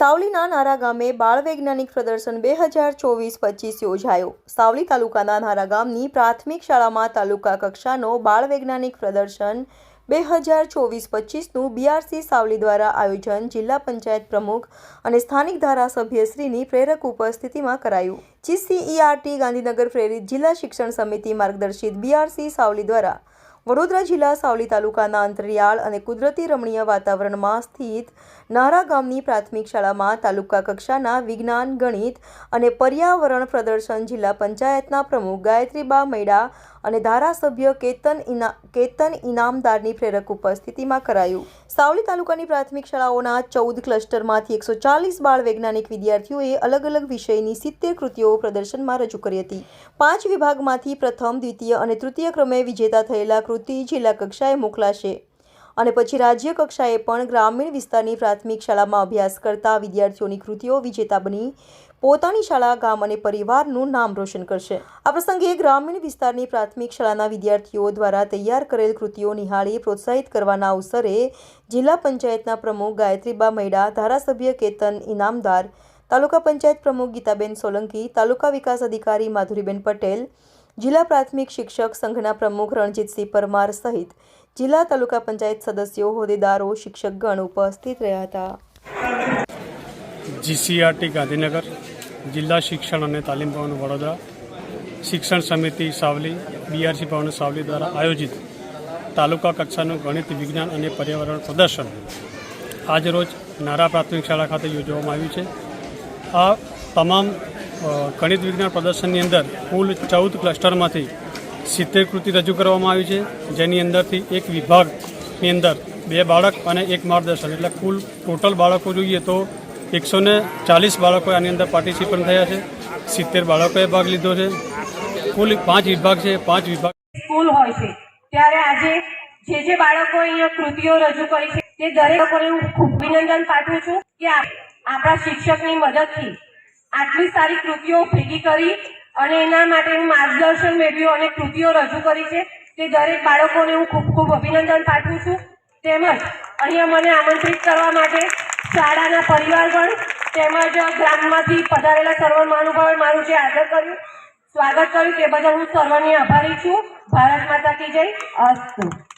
સાવલીના નારા ગામે બાળ વૈજ્ઞાનિક પ્રદર્શન બે હજાર ચોવીસ પચીસ યોજાયો. સાવલી તાલુકાના નારા ગામની પ્રાથમિક શાળામાં તાલુકા કક્ષાનો બાળ વૈજ્ઞાનિક પ્રદર્શન બે હજાર ચોવીસ પચીસનું બીઆરસી સાવલી દ્વારા આયોજન જિલ્લા પંચાયત પ્રમુખ અને સ્થાનિક ધારાસભ્યશ્રીની પ્રેરક ઉપસ્થિતિમાં કરાયું. જીસીઈઆરટી ગાંધીનગર પ્રેરિત જિલ્લા શિક્ષણ સમિતિ માર્ગદર્શિત બીઆરસી સાવલી દ્વારા વડોદરા જિલ્લા સાવલી તાલુકાના અંતરિયાળ અને કુદરતી રમણીય વાતાવરણમાં સ્થિત નારા ગામની પ્રાથમિક શાળામાં તાલુકા કક્ષાના વિજ્ઞાન, ગણિત અને પર્યાવરણ પ્રદર્શન જિલ્લા પંચાયતના પ્રમુખ ગાયત્રીબા મૈડા અને ધારાસભ્ય કેતન ઇના, કેતન ઇનામદારની પ્રેરક ઉપસ્થિતિમાં કરાયું. સાવલી તાલુકાની પ્રાથમિક શાળાઓના ચૌદ ક્લસ્ટરમાંથી એકસો ચાલીસ બાળ વૈજ્ઞાનિક વિદ્યાર્થીઓએ અલગ અલગ વિષયની સિત્તેર કૃતિઓ પ્રદર્શનમાં રજૂ કરી હતી. પાંચ વિભાગમાંથી પ્રથમ, દ્વિતીય અને તૃતીય ક્રમે વિજેતા થયેલા કૃતિ જિલ્લા કક્ષાએ મોકલાશે. અને પછી રાજ્ય કક્ષાએ પણ ગ્રામીણ વિસ્તારની પ્રાથમિક શાળામાં અભ્યાસ કરતા વિદ્યાર્થીઓની કૃતિઓ વિજેતા બની. પોતાની શાળા, ગામ અને પરિવારનું નામ રોશન કરશે. આ પ્રસંગે ગ્રામીણ વિસ્તારની પ્રાથમિક શાળાના વિદ્યાર્થીઓ દ્વારા તૈયાર કરેલ કૃતિઓ નિહાળી પ્રોત્સાહિત કરવાના અવસરે જિલ્લા પંચાયતના પ્રમુખ ગાયત્રીબા મૈડા, ધારાસભ્ય કેતન ઇનામદાર, તાલુકા પંચાયત પ્રમુખ ગીતાબેન સોલંકી, તાલુકા વિકાસ અધિકારી માધુરીબેન પટેલ, જિલ્લા પ્રાથમિક શિક્ષક સંઘના પ્રમુખ રણજીતસિંહ પરમાર સહિત જિલ્લા તાલુકા પંચાયત સદસ્યો, હોદ્દેદારો, શિક્ષકગણ ઉપસ્થિત રહ્યા હતા. જીસીઆરટી ગાંધીનગર જિલ્લા શિક્ષણ અને તાલીમ ભવન વડોદરા શિક્ષણ સમિતિ સાવલી બીઆરસી ભવન સાવલી દ્વારા આયોજિત તાલુકા કક્ષાનું ગણિત, વિજ્ઞાન અને પર્યાવરણ પ્રદર્શન આજરોજ નારા પ્રાથમિક શાળા ખાતે યોજવામાં આવ્યું છે. આ તમામ ગણિત, વિજ્ઞાન પ્રદર્શનની અંદર કુલ ચૌદ ક્લસ્ટરમાંથી સિત્તેર કૃતિ રજૂ કરવામાં આવી છે, જેની અંદરથી એક વિભાગની અંદર બે બાળક અને એક માર્ગદર્શન. એટલે કુલ ટોટલ બાળકો જોઈએ તો એકસો ને ચાલીસ બાળકો આની અંદર પાર્ટિસિપન્ટ થયા છે. સિત્તેર બાળકોએ ભાગ લીધો છે. કુલ પાંચ વિભાગ છે. પાંચ વિભાગ સ્કૂલ હોય છે. ત્યારે આજે જે જે બાળકો અહીંયા કૃતિઓ રજૂ કરી છે, તે દરેક હું ખૂબ અભિનંદન પાઠવું છું કે આપણા શિક્ષકની મદદથી આટલી સારી કૃતિઓ ભેગી કરી અને એના માટેનું માર્ગદર્શન મેળવ્યું અને કૃતિઓ રજૂ કરી છે. તે દરેક બાળકોને હું ખૂબ ખૂબ અભિનંદન પાઠવું છું. તેમજ અહીંયા મને આમંત્રિત કરવા માટે શાળાના પરિવારગણ તેમજ ગ્રામમાંથી પધારેલા સર્વ મહાનુભાવે મારું જે આદર કર્યું, સ્વાગત કર્યું, તે બદલ હું સર્વની આભારી છું. ભારત માતા કી જય. અસ્તુ.